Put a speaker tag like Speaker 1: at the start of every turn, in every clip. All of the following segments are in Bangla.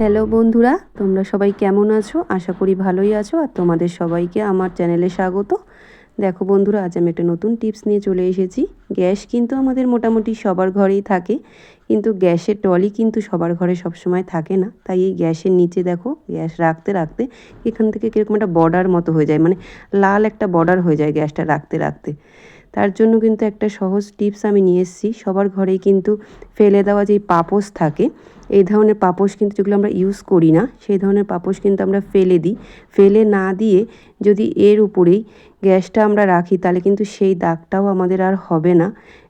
Speaker 1: হ্যালো বন্ধুরা, তোমরা সবাই কেমন আছো? আশা করি ভালোই আছো আর তোমাদের সবাইকে আমার চ্যানেলে স্বাগত। দেখো বন্ধুরা, আজ আমি একটা নতুন টিপস নিয়ে চলে এসেছি। গ্যাস কিন্তু আমাদের মোটামুটি সবার ঘরেই থাকে, কিন্তু গ্যাসের টলি কিন্তু সবার ঘরে সবসময় থাকে না। তাই এই গ্যাসের নিচে দেখো, গ্যাস রাখতে রাখতে এখান থেকে কীরকম একটা বর্ডার মতো হয়ে যায় মানে লাল একটা বর্ডার হয়ে যায় গ্যাসটা রাখতে রাখতে। তার জন্য কিন্তু একটা সহজ টিপস আমি নিয়ে এসেছি। সবার ঘরেই কিন্তু ফেলে দেওয়া যেই পাপোস থাকে, এই ধরনের পাপোশ কিন্তু যেগুলো আমরা ইউজ করি না, সেই ধরনের পাপোশ কিন্তু আমরা ফেলে দিই। ফেলে না দিয়ে যদি এর উপরেই গ্যাসটা আমরা রাখি, তাহলে কিন্তু সেই দাগটাও আমাদের আর হবে না।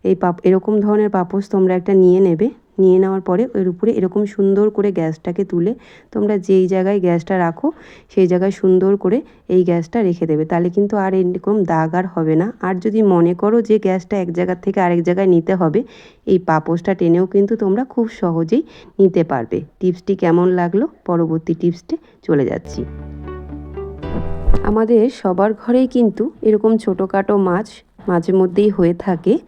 Speaker 1: এই পাপ, এরকম ধরনের পাপোশ তোমরা একটা নিয়ে নেবে। নিয়ে নেওয়ার পরে ওর উপরে এরকম সুন্দর করে গ্যাসটাকে তুলে তোমরা যেই জায়গায় গ্যাসটা রাখো, সেই জায়গায় সুন্দর করে এই গ্যাসটা রেখে দেবে। তাহলে কিন্তু আর এরকম দাগ আর হবে না। আর যদি মনে করো যে গ্যাসটা এক জায়গার থেকে আরেক জায়গায় নিতে হবে, এই পাপোসটা টেনেও কিন্তু তোমরা খুব সহজেই নিতে পারবে। টিপসটি কেমন লাগল? পরবর্তী টিপসটি চলে যাচ্ছি। আমাদের সবার ঘরেই কিন্তু এরকম ছোটোখাটো মাছ মাঝে মধ্যেই হয়ে থাকে।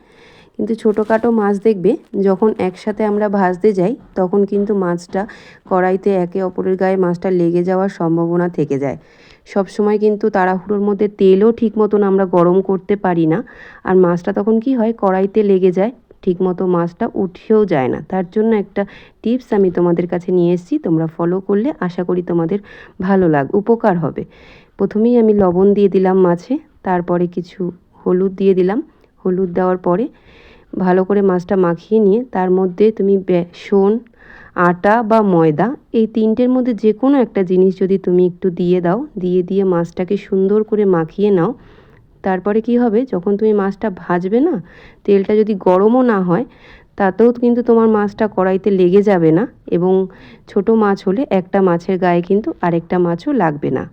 Speaker 1: কিন্তু ছোটোখাটো মাছ দেখবে, যখন একসাথে আমরা ভাজতে যাই, তখন কিন্তু মাছটা কড়াইতে একে অপরের গায়ে মাছটা লেগে যাওয়ার সম্ভাবনা থেকে যায়। সব সময় কিন্তু তাড়াহুড়োর মধ্যে তেলও ঠিক মতন আমরা গরম করতে পারি না। আর মাছটা তখন কি হয়, কড়াইতে লেগে যায় ঠিকমতো মাছটা উঠেও যায় না। তার জন্য একটা টিপস আমি তোমাদের কাছে নিয়ে এসেছি, তোমরা ফলো করলে আশা করি তোমাদের ভালো লাগ, উপকার হবে। প্রথমেই আমি লবণ দিয়ে দিলাম মাছে, তারপরে কিছু হলুদ দিয়ে দিলাম। হলুদ দেওয়ার পরে ভালো করে মাছটা মাখিয়ে নিয়ে তার মধ্যে তুমি বেসন, আটা বা ময়দা এই তিনটের মধ্যে যে কোনো একটা জিনিস যদি তুমি একটু দিয়ে দাও, দিয়ে দিয়ে মাছটাকে সুন্দর করে মাখিয়ে নাও, তারপরে কি হবে? যখন তুমি মাছটা ভাজবে না, তেলটা যদি গরমও না হয়, তাতেও কিন্তু তোমার মাছটা কড়াইতে লেগে যাবে না এবং ছোট মাছ হলে একটা মাছের গায়ে কিন্তু আরেকটা মাছও লাগবে না।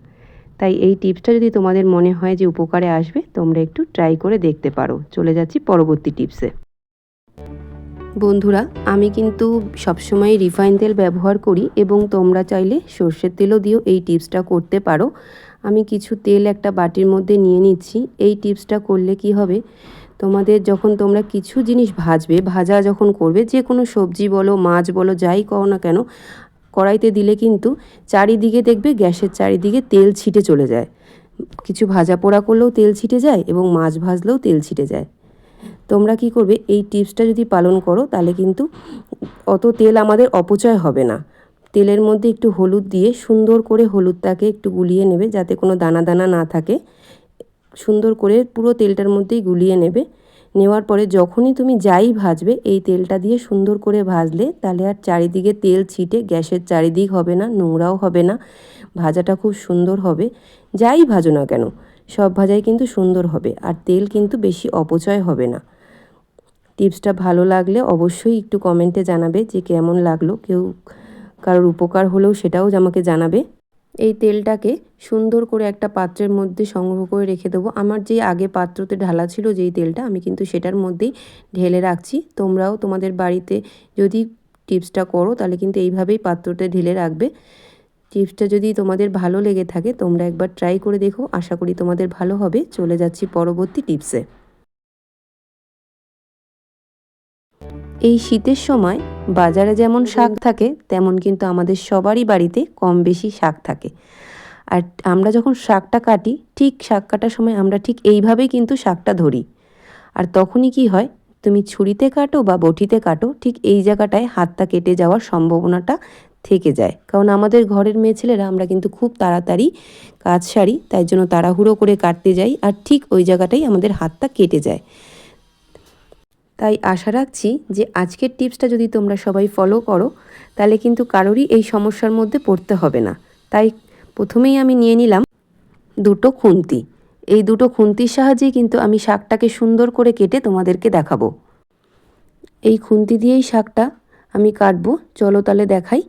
Speaker 1: তাই এই টিপসটা যদি তোমাদের মনে হয় যে উপকারে আসবে, তোমরা একটু ট্রাই করে দেখতে পারো। চলে যাচ্ছি পরবর্তী টিপসে বন্ধুরা, আমি কিন্তু সবসময় রিফাইন তেল ব্যবহার করি এবং তোমরা চাইলে সর্ষের তেলও দিয়েও এই টিপসটা করতে পারো। আমি কিছু তেল একটা বাটির মধ্যে নিয়ে নিচ্ছি। এই টিপসটা করলে কি হবে? তোমাদের যখন তোমরা কিছু জিনিস ভাজবে, ভাজা যখন করবে, যে কোনো সবজি বলো, মাছ বলো, যাই করো না কেন কড়াইতে দিলে কিন্তু চারিদিকে দেখবে গ্যাসের চারিদিকে তেল ছিটে চলে যায়। কিছু ভাজা পোড়া করলেও তেল ছিটে যায় এবং মাছ ভাজলেও তেল ছিটে যায়। তোমরা কি করবে? এই টিপসটা যদি পালন করো, তাহলে কিন্তু অত তেল আমাদের অপচয় হবে না। তেলের মধ্যে একটু হলুদ দিয়ে সুন্দর করে হলুদটাকে একটু গুলিয়ে নেবে, যাতে কোনো দানা দানা না থাকে। সুন্দর করে পুরো তেলটার মধ্যেই গুলিয়ে নেবে। নেওয়ার পরে যখনই তুমি যাই ভাজবে, এই তেলটা দিয়ে সুন্দর করে ভাজলে তাহলে আর চারিদিকে তেল ছিটে, গ্যাসের চারিদিক হবে না, নোংরাও হবে না, ভাজাটা খুব সুন্দর হবে। যাই ভাজো না কেন, সব ভাজাই কিন্তু সুন্দর হবে আর তেল কিন্তু বেশি অপচয় হবে না। টিপসটা ভালো লাগলে অবশ্যই একটু কমেন্টে জানাবে যে কেমন লাগল, কেউ কারোর উপকার হলেও সেটাও আমাকে জানাবে। এই তেলটাকে সুন্দর করে একটা পাত্রের মধ্যে সংগ্রহ করে রেখে দেবো। আমার যে আগে পাত্রতে ঢালা ছিল যেই তেলটা, আমি কিন্তু সেটার মধ্যেই ঢেলে রাখছি। তোমরাও তোমাদের বাড়িতে যদি টিপসটা করো, তাহলে কিন্তু এইভাবেই পাত্রতে ঢেলে রাখবে। টিপসটা যদি তোমাদের ভালো লেগে থাকে, তোমরা একবার ট্রাই করে দেখো। আশা করি তোমাদের ভালো হবে। চলে যাচ্ছি পরবর্তী টিপসে। এই শীতের সময় বাজারে যেমন শাক থাকে তেমন কিন্তু আমাদের সবারই বাড়িতে কম বেশি শাক থাকে। আর আমরা যখন শাকটা কাটি ঠিক শাক কাটার সময় আমরা ঠিক এইভাবেই কিন্তু শাকটা ধরি। আর তখনই কি হয় তুমি ছুরিতে কাটো বা বটিতে কাটো ঠিক এই জায়গাটায় হাতটা কেটে যাওয়ার সম্ভাবনাটা থেকে যায়। কারণ আমাদের ঘরের মেয়ে ছেলেরা আমরা কিন্তু খুব তাড়াতাড়ি কাজ সারি তাই জন্য তাড়াহুড়ো করে কাটতে যাই আর ঠিক ওই জায়গাটাই আমাদের হাতটা কেটে যায়। তাই আশা রাখছি যে আজকের টিপসটা যদি তোমরা সবাই ফলো করো, তাহলে কিন্তু কারোরই এই সমস্যার মধ্যে পড়তে হবে না। তাই প্রথমেই আমি নিয়ে নিলাম দুটো খুন্তি। এই দুটো খুন্তির সাহায্যেই কিন্তু আমি শাকটাকে সুন্দর করে কেটে তোমাদেরকে দেখাবো। এই খুন্তি দিয়েই শাকটা আমি কাটবো। চলো তাহলে দেখাই।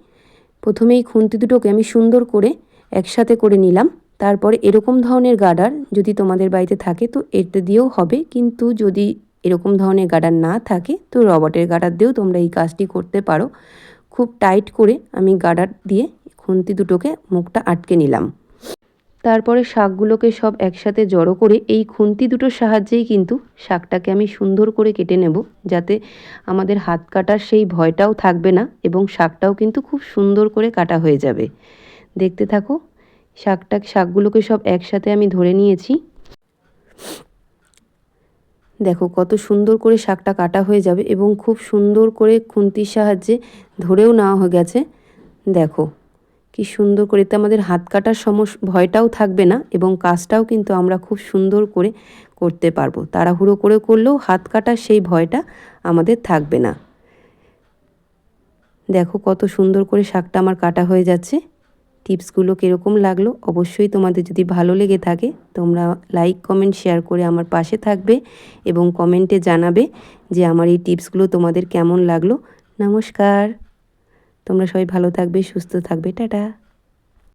Speaker 1: প্রথমে এই খুন্তি দুটোকে আমি সুন্দর করে একসাথে করে নিলাম। তারপরে এরকম ধরনের গার্ডার যদি তোমাদের বাড়িতে থাকে তো এতে দিয়েও হবে। কিন্তু যদি এরকম ধরনের গার্ডার না থাকে, তো রবার্টের গার্ডার দিয়েও তোমরা এই কাজটি করতে পারো। খুব টাইট করে আমি গার্ডার দিয়ে খুন্তি দুটোকে মুখটা আটকে নিলাম। তারপরে শাকগুলোকে সব একসাথে জড়ো করে এই খুন্তি দুটোর সাহায্যেই কিন্তু শাকটাকে আমি সুন্দর করে কেটে নেব, যাতে আমাদের হাত কাটার সেই ভয়টাও থাকবে না এবং শাকটাও কিন্তু খুব সুন্দর করে কাটা হয়ে যাবে। দেখতে থাকো, শাকটা, শাকগুলোকে সব একসাথে আমি ধরে নিয়েছি। দেখো কত সুন্দর করে শাকটা কাটা হয়ে যাবে এবং খুব সুন্দর করে খুন্তির সাহায্যে ধরেও নেওয়া হয়ে গেছে। দেখো কি সুন্দর করে, এতে আমাদের হাত কাটার সমস, ভয়টাও থাকবে না এবং কাজটাও কিন্তু আমরা খুব সুন্দর করে করতে পারব। তাড়াহুড়ো করে করলেও হাত কাটার সেই ভয়টা আমাদের থাকবে না। দেখো কত সুন্দর করে শাকটা আমার কাটা হয়ে যাচ্ছে। টিপসগুলো কীরকম লাগল অবশ্যই তোমাদের যদি ভালো লেগে থাকে, তোমরা লাইক কমেন্ট শেয়ার করে আমার পাশে থাকবে এবং কমেন্টে জানাবে যে আমার এই টিপসগুলো তোমাদের কেমন লাগল। নমস্কার। তোমরা সবাই ভালো থাকবে, সুস্থ থাকবে। টাটা।